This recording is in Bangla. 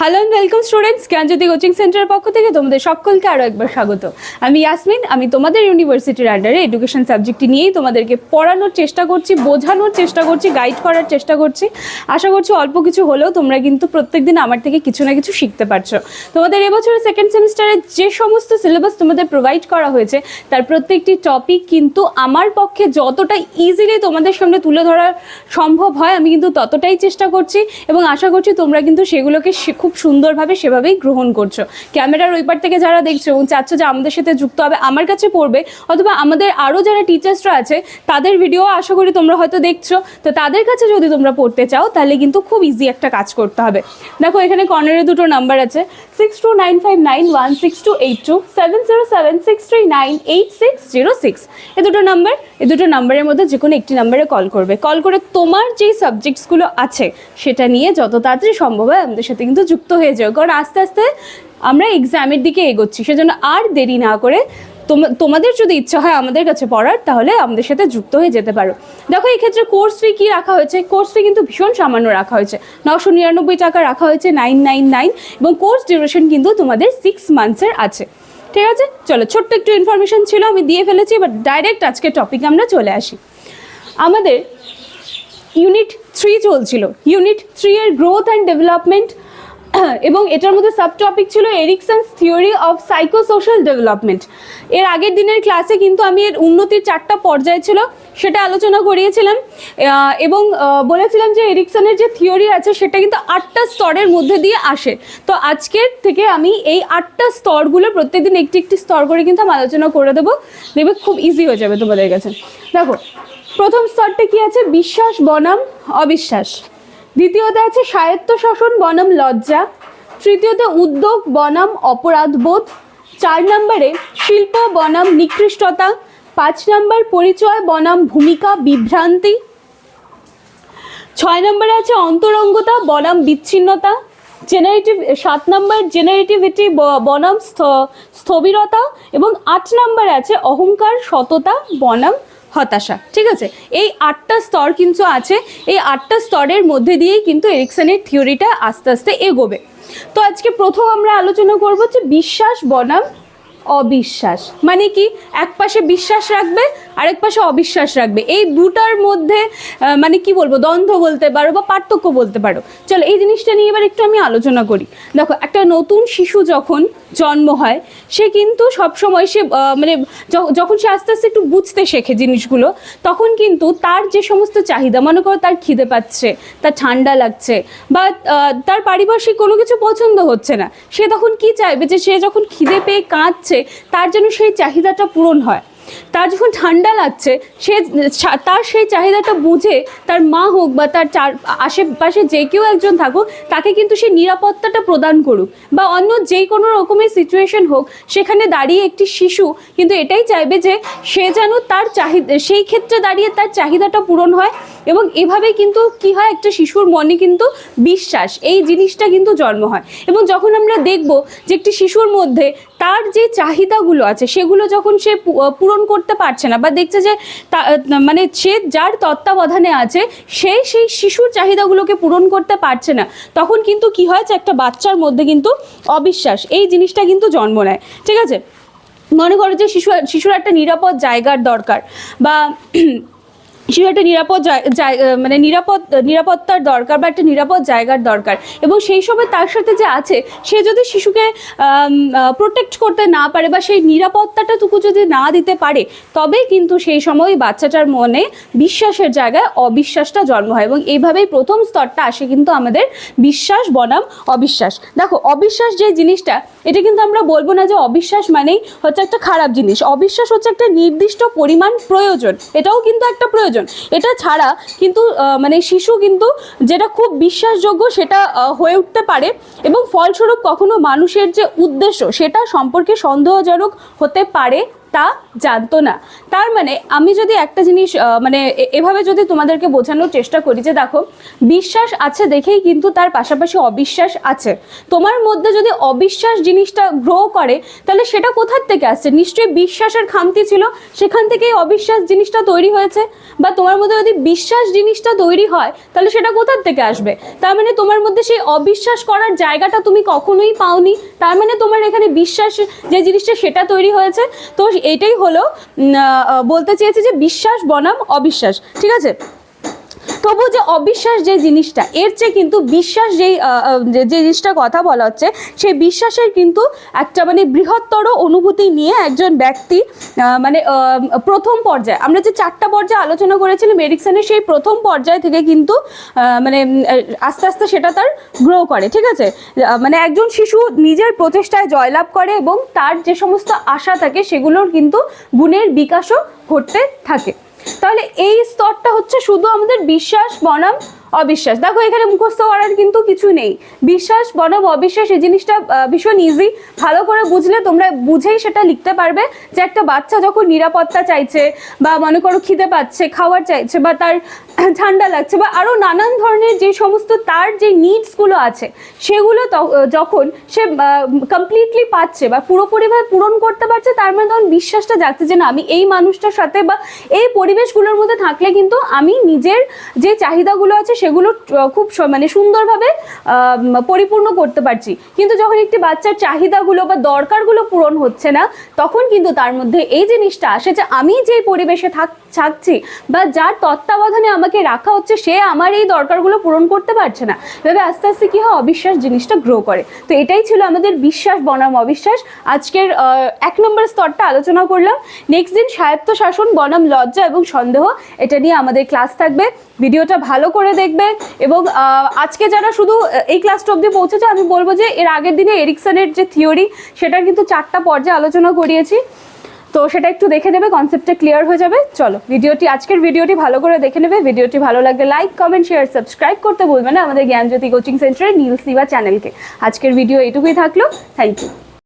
Hello and welcome students Jnanajyoti coaching সেন্টারের পক্ষ থেকে তোমাদের সকলকে আরও একবার স্বাগত। আমি ইয়াসমিন আমি তোমাদের ইউনিভার্সিটির আন্ডারে এডুকেশন সাবজেক্টটি নিয়েই তোমাদেরকে পড়ানোর চেষ্টা করছি, বোঝানোর চেষ্টা করছি গাইড করার চেষ্টা করছি। আশা করছি অল্প কিছু হলেও তোমরা কিন্তু প্রত্যেক দিন আমার থেকে কিছু না কিছু শিখতে পারছ। তোমাদের এবছরের সেকেন্ড সেমিস্টারে যে সমস্ত সিলেবাস তোমাদের প্রোভাইড করা হয়েছে, তার প্রত্যেকটি টপিক কিন্তু আমার পক্ষে যতটা ইজিলি তোমাদের সামনে তুলে ধরা সম্ভব হয়, আমি কিন্তু ততটাই চেষ্টা করছি এবং আশা করছি তোমরা কিন্তু সেগুলোকে সে- খুব সুন্দরভাবে সেভাবেই গ্রহণ করছ। ক্যামেরার ওই পার থেকে যারা দেখছ এবং চাচ্ছ যে আমাদের সাথে যুক্ত হবে, আমার কাছে পড়বে, অথবা আমাদের আরও যারা টিচার্সরা আছে, তাদের ভিডিও আশা করি তোমরা হয়তো দেখছ। তো তাদের কাছে যদি তোমরা পড়তে চাও, তাহলে কিন্তু খুব ইজি একটা কাজ করতে হবে। দেখো, এখানে কর্নারে দুটো নাম্বার আছে six two nine five nine one six two eight two seven zero seven six three nine eight six zero six এ দুটো নাম্বার এই দুটো নাম্বারের মধ্যে যে কোনো একটি নাম্বারে কল করবে। কল করে তোমার যেই সাবজেক্টসগুলো আছে, সেটা নিয়ে যত তাড়াতাড়ি সম্ভব হয়, আমাদের সাথে কিন্তু যুক্ত হয়ে যাও। কারণ আস্তে আস্তে আমরা এক্সামের দিকে এগোচ্ছি। সেজন্য আর দেরি না করে তোমাদের যদি ইচ্ছা হয় আমাদের কাছে পড়ার, তাহলে আমাদের সাথে যুক্ত হয়ে যেতে পারো। দেখো এই ক্ষেত্রে কোর্স ফি কী রাখা হয়েছে? কোর্স ফি কিন্তু ভীষণ সামান্য রাখা হয়েছে। নশো নিরানব্বই টাকা রাখা হয়েছে নাইন নাইন নাইন এবং কোর্স ডিউরেশন কিন্তু তোমাদের সিক্স মান্থসের আছে। ঠিক আছে? চলো, ছোট্ট একটু ইনফরমেশন ছিল, আমি দিয়ে ফেলেছি এবার ডাইরেক্ট আজকে টপিকে আমরা চলে আসি। আমাদের ইউনিট থ্রি চলছিল। ইউনিট থ্রি এর গ্রোথ অ্যান্ড ডেভেলপমেন্ট এবং এটার মধ্যে সাব টপিক ছিল Erikson's theory of psychosocial development এর আগের দিনের ক্লাসে কিন্তু আমি এর উন্নতির চারটা পর্যায় ছিল, সেটা আলোচনা করিয়েছিলাম। এবং বলেছিলাম যে এরিকসনের যে থিওরি আছে, সেটা কিন্তু আটটা স্তরের মধ্যে দিয়ে আসে। তো আজকের থেকে আমি এই আটটা স্তরগুলো প্রত্যেকদিন একটি একটি স্তর করে কিন্তু আমি আলোচনা করে দেবো। দেখবে খুব ইজি হয়ে যাবে তোমাদের কাছে। দেখো, প্রথম স্তরটা কি আছে? বিশ্বাস, বনাম, অবিশ্বাস। দ্বিতীয়তে আছে স্বায়ত্ত শাসন বনাম লজ্জা। তৃতীয়তে উদ্যোগ বনাম অপরাধবোধ। চার নম্বরে শিল্প বনাম নিকৃষ্টতা। পাঁচ নম্বর পরিচয় বনাম ভূমিকা বিভ্রান্তি। ছয় নম্বরে আছে অন্তরঙ্গতা বনাম বিচ্ছিন্নতা। জেনারেটিভ সাত নম্বর জেনারেটিভিটি বনাম স্থ- স্থবিরতা। এবং আট নম্বরে আছে অহংকার সততা বনাম হতাশা, ঠিক আছে? এই আটটা স্তর কিন্তু আছে, এই আটটা স্তরের মধ্যে দিয়েই কিন্তু এরিকসনের থিওরিটা আস্তে আস্তে এগোবে। তো আজকে প্রথম আমরা আলোচনা করব যে বিশ্বাস বনাম, অবিশ্বাস। মানে কি? এক পাশে বিশ্বাস রাখবে আরেক পাশে অবিশ্বাস রাখবে। এই দুটার মধ্যে মানে কি বলব, দ্বন্দ্ব বলতে পারো বা পার্থক্য বলতে পারো। চলো, এই জিনিসটা নিয়ে এবার একটু আমি আলোচনা করি। দেখো, একটা নতুন শিশু যখন জন্ম হয়, সে কিন্তু সবসময় সে মানে যখন সে আস্তে আস্তে একটু বুঝতে শেখে জিনিসগুলো, তখন কিন্তু তার যে সমস্ত চাহিদা, মনে করো তার খিদে পাচ্ছে, তার ঠান্ডা লাগছে, বা তার পারিপার্শ্বিক কোনো কিছু পছন্দ হচ্ছে না, সে তখন কি চাইবে যে সে যখন খিদে পেয়ে কাঁদছে, তার যেন সেই চাহিদাটা পূরণ হয়। তার যখন ঠান্ডা লাগছে, সে তার সেই চাহিদাটা বুঝে তার মা হোক বা তার চার, আশেপাশে যে কেউ একজন থাকুক, তাকে কিন্তু সে নিরাপত্তাটা প্রদান করুক। বা অন্য যে কোনো রকমের সিচুয়েশন হোক, সেখানে দাঁড়িয়ে একটি শিশু কিন্তু এটাই চাইবে যে সে যেন তার চাহিদা, সেই ক্ষেত্রে দাঁড়িয়ে তার চাহিদাটা পূরণ হয় এবং এভাবে কিন্তু কি হয়, একটা শিশুর মনে কিন্তু বিশ্বাস, এই জিনিসটা কিন্তু জন্ম হয়। এবং যখন আমরা দেখব যে একটি শিশুর মধ্যে তার যে চাহিদাগুলো আছে, সেগুলো যখন সে পূরণ করতে পারছে না বা দেখছে যে মানে সে যার তত্ত্বাবধানে আছে, সে সেই শিশুর চাহিদাগুলোকে পূরণ করতে পারছে না। তখন কিন্তু কি হয় যে একটা বাচ্চার মধ্যে কিন্তু অবিশ্বাস। এই জিনিসটা কিন্তু জন্ম নেয়। ঠিক আছে? মনে করো যে শিশু, শিশুর একটা নিরাপদ জায়গার দরকার বা শিশু একটা নিরাপদ মানে নিরাপদ, নিরাপত্তার দরকার বা একটা নিরাপদ জায়গার দরকার। এবং সেই সময় তার সাথে যে আছে, সে যদি শিশুকে প্রোটেক্ট করতে না পারে বা সেই নিরাপত্তাটাটুকু যদি না দিতে পারে তবে কিন্তু সেই সময় বাচ্চাটার মনে বিশ্বাসের জায়গায় অবিশ্বাসটা জন্ম হয়। এবং এইভাবেই প্রথম স্তরটা আসে কিন্তু আমাদের বিশ্বাস, বনাম, অবিশ্বাস। দেখো, অবিশ্বাস যে জিনিসটা, এটা কিন্তু আমরা বলব না যে অবিশ্বাস মানেই হচ্ছে একটা খারাপ জিনিস। অবিশ্বাস হচ্ছে একটা নির্দিষ্ট পরিমাণ প্রয়োজন। এটাও কিন্তু একটা প্রয়োজন। এটা ছাড়া কিন্তু মানে শিশু কিন্তু যেটা খুব বিশ্বাসযোগ্য সেটা হয়ে উঠতে পারে এবং ফলস্বরূপ কখনো মানুষের যে উদ্দেশ্য সেটা সম্পর্কে সন্দেহজনক হতে পারে। তা জানতো না। তার মানে আমি যদি একটা জিনিস মানে এভাবে যদি তোমাদেরকে বোঝানোর চেষ্টা করি যে দেখো, বিশ্বাস আছে দেখেই কিন্তু তার পাশাপাশি অবিশ্বাস আছে। তোমার মধ্যে যদি অবিশ্বাস জিনিসটা গ্রো করে, তাহলে সেটা কোথার থেকে আসছে? নিশ্চয়ই বিশ্বাসের খামতি ছিল, সেখান থেকেই অবিশ্বাস জিনিসটা তৈরি হয়েছে। বা তোমার মধ্যে যদি বিশ্বাস জিনিসটা তৈরি হয়, তাহলে সেটা কোথার থেকে আসবে? তার মানে তোমার মধ্যে সেই অবিশ্বাস করার জায়গাটা তুমি কখনোই পাওনি। তার মানে তোমার এখানে বিশ্বাস যে জিনিসটা সেটা তৈরি হয়েছে। তো এটাই হলো বলতে চেয়েছে যে বিশ্বাস বনাম অবিশ্বাস ঠিক আছে? তবু যে অবিশ্বাস যে জিনিসটা, এর চেয়ে কিন্তু বিশ্বাস যেই যে যে জিনিসটা কথা বলা হচ্ছে, সেই বিশ্বাসের কিন্তু একটা মানে বৃহত্তর অনুভূতি নিয়ে একজন ব্যক্তি মানে প্রথম পর্যায়ে, আমরা যে চারটা পর্যায়ে আলোচনা করেছিলাম, এরিকসনের সেই প্রথম পর্যায় থেকে কিন্তু মানে আস্তে আস্তে সেটা তার গ্রো করে, ঠিক আছে? মানে একজন শিশু নিজের প্রচেষ্টায় জয়লাভ করে এবং তার যে সমস্ত আশা থাকে, সেগুলোর কিন্তু গুণের বিকাশও ঘটতে থাকে। তাহলে এই স্তরটা হচ্ছে শুধু আমাদের বিশ্বাস বনাম অবিশ্বাস। দেখো, এখানে মুখস্থ করার কিন্তু কিছু নেই। বিশ্বাস বনাম অবিশ্বাস, এই জিনিসটা ভীষণ ইজি ভালো করে বুঝলে তোমরা বুঝেই সেটা লিখতে পারবে যে একটা বাচ্চা যখন নিরাপত্তা চাইছে বা মনে করো খিদে পাচ্ছে, খাওয়ার চাইছে বা তার ঠান্ডা লাগছে বা আরও নানান ধরনের যে সমস্ত তার যে নিডসগুলো আছে, সেগুলো যখন সে কমপ্লিটলি পাচ্ছে বা পুরোপুরিভাবে পূরণ করতে পারছে, তার মানে তখন বিশ্বাসটা জাগছে যে না, আমি এই মানুষটার সাথে বা এই পরিবেশগুলোর মধ্যে থাকলে কিন্তু আমি নিজের যে চাহিদাগুলো আছে সেগুলো খুব মানে সুন্দরভাবে পরিপূর্ণ করতে পারছি। কিন্তু যখন একটি বাচ্চার চাহিদাগুলো বা দরকারগুলো পূরণ হচ্ছে না, তখন কিন্তু তার মধ্যে এই জিনিসটা আসে যে আমি যে পরিবেশে থাক থাকছি বা যার তত্ত্বাবধানে আমাকে রাখা হচ্ছে, সে আমার এই দরকারগুলো পূরণ করতে পারছে না। এভাবে আস্তে আস্তে কী হয়? অবিশ্বাস জিনিসটা গ্রো করে। তো এটাই ছিল আমাদের বিশ্বাস, বনাম অবিশ্বাস। আজকের এক নম্বর স্তরটা আলোচনা করলাম। নেক্সট দিন স্বায়ত্ত শাসন বনাম লজ্জা এবং সন্দেহ, এটা নিয়ে আমাদের ক্লাস থাকবে। ভিডিওটা ভালো করে দেখবে এবং আজকে যারা শুধু এই ক্লাসটা অবধি পৌঁছেছে, আমি বলব যে এর আগের দিনে এরিকসনের যে থিওরি সেটা কিন্তু চারটা পর্যায়ে আলোচনা করিয়েছি। তো সেটা একটু দেখে নেবে কনসেপ্টটা ক্লিয়ার হয়ে যাবে। চলো, ভিডিওটি, আজকের ভিডিওটি ভালো করে দেখে নেবে। ভিডিওটি ভালো লাগলে লাইক কমেন্ট শেয়ার সাবস্ক্রাইব করতে ভুলবে না আমাদের জ্ঞানজ্যোতি কোচিং সেন্টারের নীল সিবা চ্যানেলকে আজকের ভিডিও এইটুকুই থাকল। Thank you